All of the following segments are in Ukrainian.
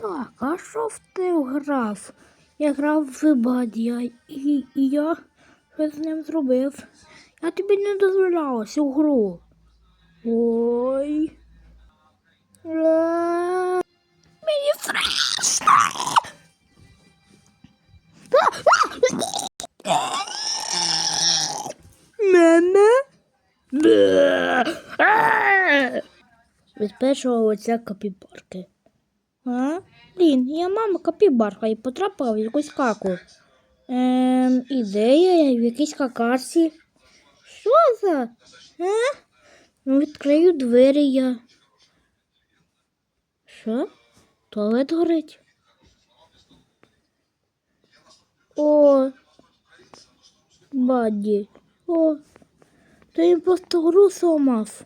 Так, а що в ти грав? Я грав в Бадія і, і я щось з ним зробив. Я тобі не дозволяла цю гру. Ой. Мені страшно. Мене? Від першого оця капібарки. А? Блін, я мама капібарка і потрапила в якусь каку. Ем, ідея в якійсь какарці. Що за? А? Ну, відкрию двері я. Що? Туалет горить. О, баді. О, то він просто гру сломав.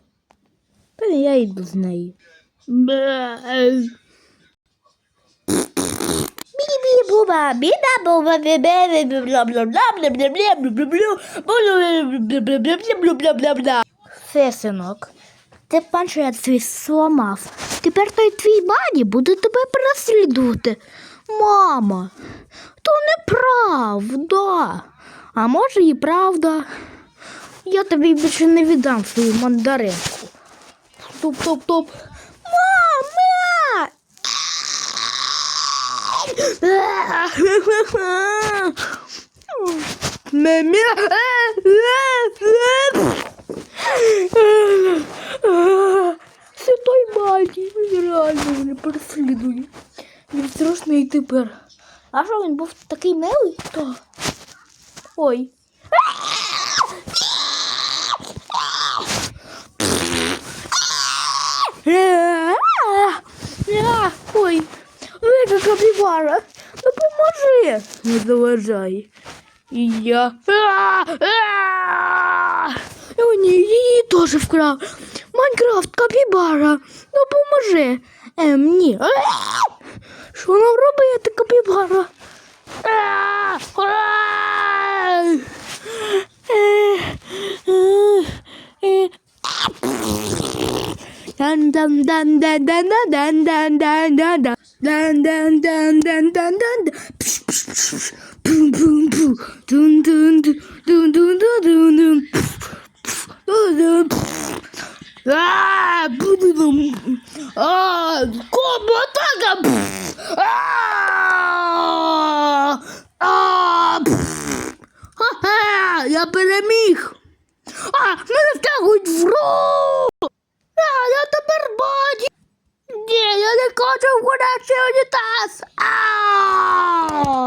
Та я йду з неї. Бе. буба, біда буба, Все, синок, ти панчет свій сломав. Тепер той твій бані буде тебе переслідувати. Мама, то неправда. А може і правда. Я тобі більше не віддам свою мандаринку. Топ-топ-топ. Мемі. Це той батький, він реально мене переслідує. Він страшний тепер. А що він був такий милий? То. Ой, капібара, допоможи. Не заважай. І я. О, ні, її теж вкрав. Майнкрафт капібара, допоможи. Ем, ні. Що нам робити, капібара? Дан дан дан дан дан дан дан дан дан дан дан дан дан дан дан дан Пш, пш, пш, пш. Пум, пум, пум. Дун, дун, дун, дун, дун, дун, дун, дун. Пф, пф, дун, дун, пф. А, бу-ду-дум. А, коботака. Пф. А, а, пф. Ха-ха, я переміг. А, мене втягують в рот. 这我俩只有你打死啊！